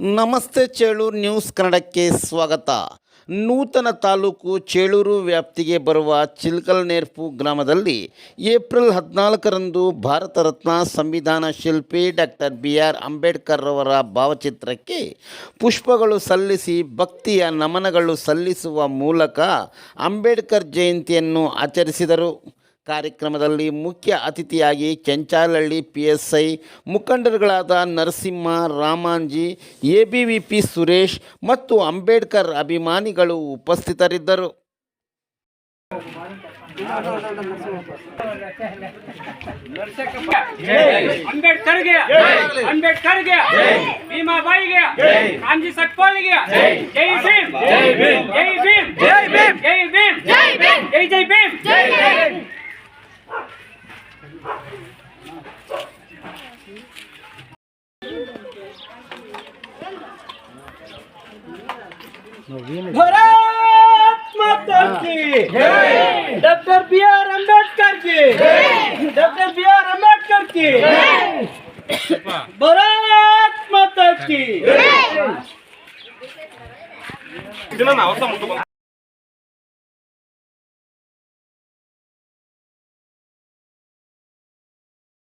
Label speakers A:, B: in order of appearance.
A: ನಮಸ್ತೆ ಚೇಳೂರು ನ್ಯೂಸ್ ಕನ್ನಡಕ್ಕೆ ಸ್ವಾಗತ. ನೂತನ ತಾಲೂಕು ಚೇಳೂರು ವ್ಯಾಪ್ತಿಗೆ ಬರುವ ಚಿಲ್ಕಲ್ನೇರ್ಪು ಗ್ರಾಮದಲ್ಲಿ ಏಪ್ರಿಲ್ ಹದಿನಾಲ್ಕರಂದು ಭಾರತ ರತ್ನ ಸಂವಿಧಾನ ಶಿಲ್ಪಿ ಡಾಕ್ಟರ್ ಬಿ ಆರ್ ಅಂಬೇಡ್ಕರ್ ಅವರ ಭಾವಚಿತ್ರಕ್ಕೆ ಪುಷ್ಪಗಳು ಸಲ್ಲಿಸಿ ಭಕ್ತಿಯ ನಮನಗಳು ಸಲ್ಲಿಸುವ ಮೂಲಕ ಅಂಬೇಡ್ಕರ್ ಜಯಂತಿಯನ್ನು ಆಚರಿಸಿದರು. ಕಾರ್ಯಕ್ರಮದಲ್ಲಿ ಮುಖ್ಯ ಅತಿಥಿಯಾಗಿ Kenchalahalli P S I ಮುಖಂಡರುಗಳಾದ Narasimha, Ramanji A B V P Suresh ಮತ್ತು ಅಂಬೇಡ್ಕರ್ ಅಭಿಮಾನಿಗಳು ಉಪಸ್ಥಿತರಿದ್ದರು.
B: ಅಂಬೇಡ್ಕರ್ಗೆ ಅಂಬೇಡ್ಕರ್ಗೆ ಭೀಮಾಬಾಯಿಗೆ ಕಾಂಜಿ ಸಟ್ಪಾಲಿಗೆ ಜೈ ಭೀಮ್. भारत माता की। डॉक्टर बी आर अंबेडकर की। डॉक्टर बी आर अंबेडकर की। भारत माता की।